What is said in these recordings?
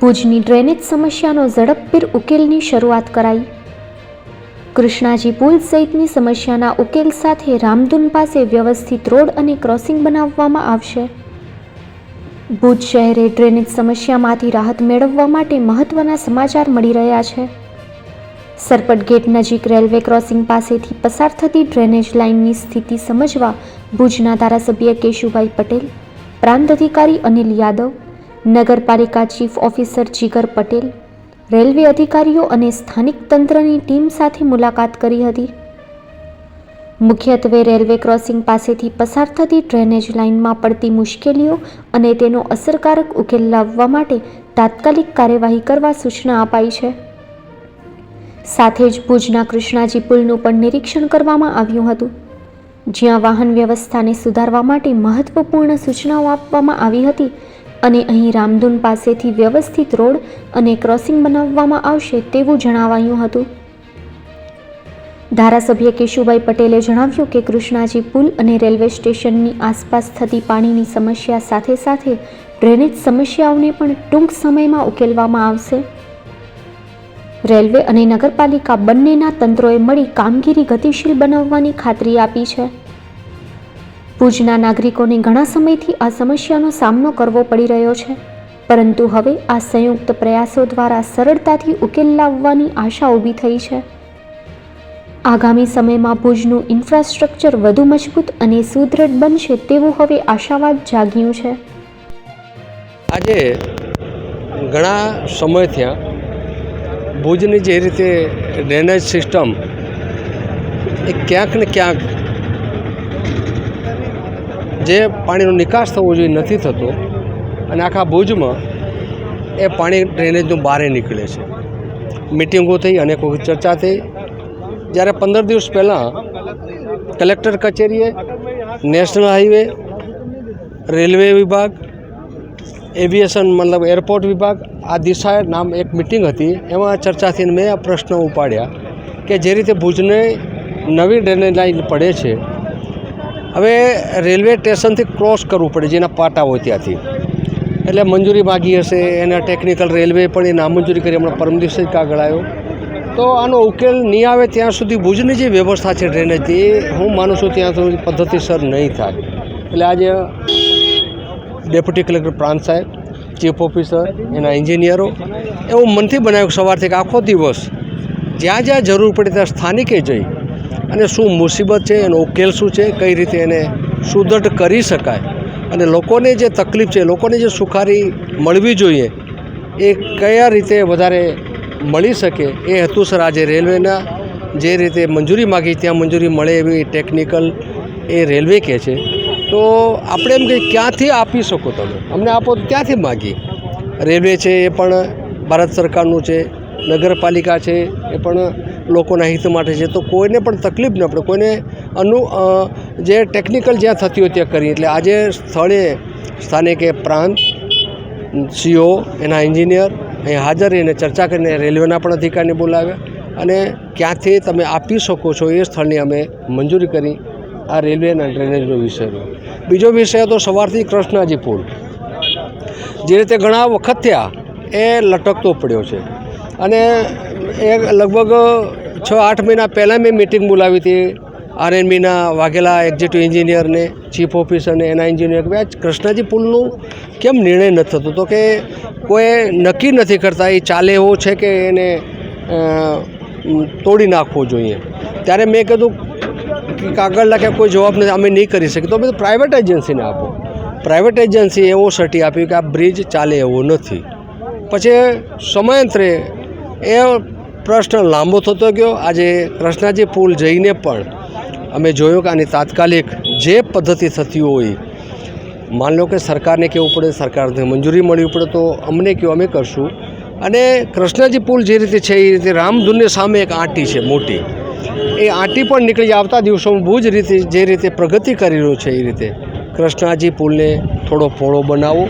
ભુજની ડ્રેનેજ સમસ્યાનો ઝડપભેર ઉકેલની શરૂઆત કરાઈ. કૃષ્ણાજી પુલ સહિતની સમસ્યાના ઉકેલ સાથે રામધૂન પાસે વ્યવસ્થિત રોડ અને ક્રોસિંગ બનાવવામાં આવશે. ભુજ શહેરે ડ્રેનેજ સમસ્યામાંથી રાહત મેળવવા માટે મહત્વના સમાચાર મળી રહ્યા છે. સરપટ ગેટ નજીક રેલવે ક્રોસિંગ પાસેથી પસાર થતી ડ્રેનેજ લાઇનની સ્થિતિ સમજવા ભુજના ધારાસભ્ય કેશુભાઈ પટેલ, પ્રાંત અધિકારી અનિલ યાદવ નગરપાલિકા chief officer Jigar Patel, railway અધિકારીઓ અને સ્થાનિક તંત્રની ટીમ સાથે મુલાકાત કરી હતી. મુખ્યત્વે રેલવે ક્રોસિંગ પાસેથી પસાર થતી ડ્રેનેજ લાઇનમાં પડતી મુશ્કેલીઓ અને તેનો અસરકારક ઉકેલ લાવવા માટે તાત્કાલિક કાર્યવાહી કરવા સૂચના અપાઈ છે. સાથે જ ભુજના કૃષ્ણાજી પુલનું પણ નિરીક્ષણ કરવામાં આવ્યું હતું. જ્યાં વાહન વ્યવસ્થાને સુધારવા માટે મહત્વપૂર્ણ સૂચનાઓ આપવામાં આવી હતી. અને અહીં રામધૂન પાસેથી વ્યવસ્થિત રોડ અને ક્રોસિંગ બનાવવામાં આવશે તેવું જણાવાયું હતું. ધારાસભ્ય કેશુભાઈ પટેલે જણાવ્યું કે કૃષ્ણાજી પુલ અને રેલવે સ્ટેશનની આસપાસ થતી પાણીની સમસ્યા સાથે સાથે ડ્રેનેજ સમસ્યાઓને પણ ટૂંક સમયમાં ઉકેલવામાં આવશે. રેલવે અને નગરપાલિકા બંનેના તંત્રોએ મળી કામગીરી ગતિશીલ બનાવવાની ખાતરી આપી છે. ભુજના નાગરિકોને ઘણા સમયથી આ સમસ્યાનો સામનો કરવો પડી રહ્યો છે. પરંતુ હવે આ સંયુક્ત પ્રયાસો દ્વારા સરળતાથી ઉકેલ લાવવાની આશા ઊભી થઈ છે. આગામી સમયમાં ભુજનું ઇન્ફ્રાસ્ટ્રક્ચર વધુ મજબૂત અને સુદૃઢ બનશે તેવું હવે આશાવાદ જાગ્યું છે. આજે ઘણા સમયથી ભુજની જે રીતે ડ્રેનેજ સિસ્ટમ એ ક્યાંક ને ક્યાંક જે પાણીનો નિકાસ થવો જોઈએ નથી થતો, અને આખા ભુજમાં એ પાણી ડ્રેનેજનું બહારે નીકળે છે. મિટિંગો થઈ, અનેક વખત ચર્ચા થઈ. જ્યારે પંદર દિવસ પહેલાં કલેક્ટર કચેરીએ, નેશનલ હાઈવે, રેલવે વિભાગ, એવિએશન મતલબ એરપોર્ટ વિભાગ, આ દિશાએ નામ એક મિટિંગ હતી. એમાં ચર્ચાથી મેં આ પ્રશ્ન ઉપાડ્યા કે જે રીતે ભુજને નવી ડ્રેનેજ લાઇન પડે છે હવે રેલવે સ્ટેશનથી ક્રોસ કરવું પડે, જેના પાટા હોય ત્યાંથી. એટલે મંજૂરી માગી હશે, એના ટેકનિકલ રેલવે પણ એ નામંજૂરી કરી, હમણાં પરમ દિવસે જ કાગળ આવ્યો. તો આનો ઉકેલ નહીં આવે ત્યાં સુધી ભુજની જે વ્યવસ્થા છે ડ્રેનેજની એ હું માનું છું ત્યાં સુધી પદ્ધતિસર નહીં થાય. એટલે આજે ડેપ્યુટી કલેક્ટર પ્રાંત સાહેબ ચીફ ઓફિસર એના એન્જિનિયરો એવું મનથી બનાવ્યું સવારથી કે આખો દિવસ જ્યાં જ્યાં જરૂર પડે ત્યાં સ્થાનિકે જઈ અને શું મુસીબત છે, એનો ઉકેલ શું છે, કઈ રીતે એને સુદૃઢ કરી શકાય? અને લોકોને જે તકલીફ છે, લોકોને જે સુખારી મળવી જોઈએ, એ કયા રીતે વધારે મળી શકે? એ હેતુસર આજે રેલવેના જે રીતે મંજૂરી માગી, ત્યાં મંજૂરી મળે એવી ટેકનિકલ એ રેલવે કહે છે. તો આપણે એમ કે ક્યાંથી આપી શકો તમે? અમને આપો ક્યાંથી માગી? રેલવે છે એ પણ ભારત સરકારનું છે, નગરપાલિકા છે એ પણ લોકોના હિત માટે છે, તો કોઈને પણ તકલીફ ન પડે. કોઈને અનુ જે ટેકનિકલ જ્યાં થતી હોય ત્યાં કરીએ એટલે આજે સ્થળે સ્થાનિકે પ્રાંત, સીઓ, એના એન્જિનિયર અહીં હાજર રહીને ચર્ચા કરીને રેલવેના પણ અધિકારીને બોલાવ્યા અને ક્યાંથી તમે આપી શકો છો એ સ્થળની અમે મંજૂરી કરી આ રેલવે અને ડ્રેનેજનો વિષય રહ્યો. બીજો વિષય હતો સવારથી કૃષ્ણાજી પુલ. જે રીતે ઘણા વખત થયા એ લટકતો પડ્યો છે. અને એ લગભગ છ, આઠ મહિના પહેલાં મેં મિટિંગ બોલાવી હતી. આરએનબીના વાઘેલા એક્ઝિક્યુટિવ એન્જિનિયરને ચીફ ઓફિસરને એના એન્જિનિયર કે આ કૃષ્ણાજી, પુલનું કેમ નિર્ણય નથી થતો? તો કે કોઈ નક્કી નથી કરતા એ ચાલે એવો છે કે એને તોડી નાખવો જોઈએ. ત્યારે મેં કીધું કે કાગળ લખ્યા કોઈ જવાબ નથી, અમે નહીં કરી શકીએ. તો બધું પ્રાઇવેટ એજન્સીને આપો. પ્રાઇવેટ એજન્સી એવો સર્ટી આપ્યું કે આ બ્રિજ ચાલે એવો નથી. પછી સમયાંતરે એ પ્રશ્ન લાંબો થતો ગયો. આજે કૃષ્ણાજી પુલ જઈને પણ અમે જોયું કે આની તાત્કાલિક જે પદ્ધતિ થતી હોય, માન લો કે સરકારને કહેવું પડે, સરકારને મંજૂરી મળવી પડે તો અમને કહો અમે કરશું. અને કૃષ્ણજી પુલ જે રીતે છે, એ રીતે રામધૂનની સામે એક આંટી છે મોટી. એ આંટી પણ નીકળી આવતા દિવસોમાં બહુ જ રીતે, જે રીતે પ્રગતિ કરી રહ્યું છે, એ રીતે. કૃષ્ણાજી પુલને થોડો પહોળો બનાવો.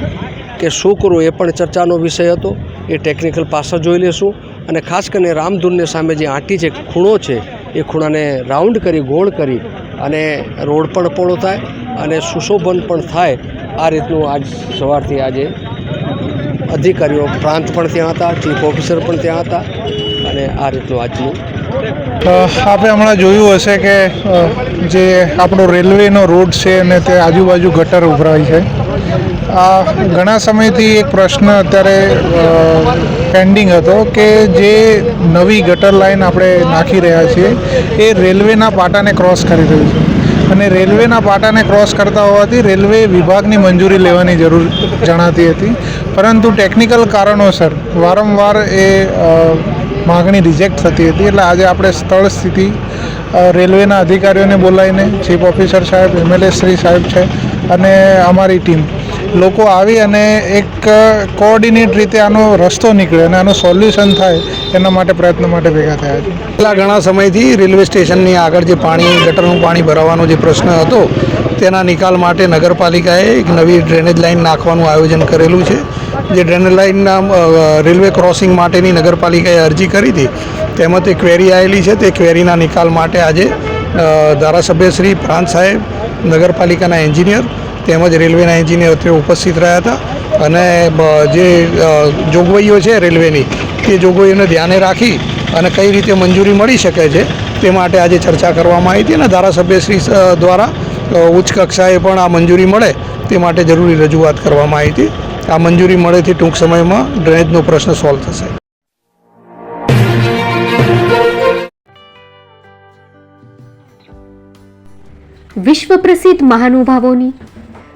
કે શું કરવું એ પણ ચર્ચાનો વિષય હતો. એ ટેકનિકલ પાસા જોઈ લેશું. અને ખાસ કરીને રામધૂનની સામે જે આંટી છે, ખૂણો છે, એ ખૂણાને રાઉન્ડ કરી, ગોળ કરી અને રોડ પણ પહોળો થાય અને સુશોભન પણ થાય આ રીતનું આજ સવારથી આજે અધિકારીઓ પ્રાંત પણ ત્યાં હતા, ચીફ ઓફિસર પણ ત્યાં હતા અને આ રીતનું આજનું આપણે હમણાં જોયું હશે કે જે આપણો રેલવેનો રોડ છે અને તે આજુબાજુ ગટર ઉભરાય છે. આ ઘણા સમયથી એક પ્રશ્ન અત્યારે પેન્ડિંગ હતો કે જે નવી ગટર લાઈન આપણે નાખી રહ્યા છીએ, એ રેલવેના પાટાને ક્રોસ કરી રહ્યું છે. અને રેલવેના પાટાને ક્રોસ કરતા હોવાથી રેલવે વિભાગની મંજૂરી લેવાની જરૂર જણાતી હતી. પરંતુ ટેકનિકલ કારણોસર વારંવાર એ માગણી રિજેક્ટ થતી હતી. એટલે આજે આપણે સ્થળ સ્થિતિ રેલવેના અધિકારીઓને બોલાવીને ચીફ ઓફિસર સાહેબ એમએલએ શ્રી સાહેબ છે અને અમારી ટીમ લોકો આવી અને એક કોઓર્ડિનેટ રીતે આનો રસ્તો નીકળે અને આનું સોલ્યુશન થાય, એના માટે પ્રયત્ન માટે ભેગા થયા છે. પહેલાં ઘણા સમયથી રેલવે સ્ટેશનની આગળ જે પાણી, ગટરનું પાણી ભરાવાનો જે પ્રશ્ન હતો, તેના નિકાલ માટે નગરપાલિકાએ એક નવી ડ્રેનેજ લાઇન નાખવાનું આયોજન કરેલું છે. જે ડ્રેનેજ લાઇનના રેલવે ક્રોસિંગ માટેની નગરપાલિકાએ અરજી કરી હતી, તેમાં તે ક્વેરી આવેલી છે. તે ક્વેરીના નિકાલ માટે આજે ધારાસભ્યશ્રી ધારાસભ્ય શ્રી પ્રાંત સાહેબ, નગરપાલિકાના એન્જિનિયર તેમજ રેલવેના એન્જિનિયર તે ઉપસ્થિત રહ્યા હતા અને જે જોગવાઈઓ છે રેલવેની, તે જોગવાઈઓને ધ્યાને રાખી અને કઈ રીતે મંજૂરી મળી શકે છે તે માટે આજે ચર્ચા કરવામાં આવી હતી અને ધારાસભ્યશ્રી દ્વારા ઉચ્ચ કક્ષાએ પણ આ મંજૂરી મળે તે માટે જરૂરી રજૂઆત કરવામાં આવી હતી. આ મંજૂરી મળેથી ટૂંક સમયમાં ડ્રેનેજનો પ્રશ્ન સોલ્વ થશે. વિશ્વ પ્રસિદ્ધ મહાનુભાવોની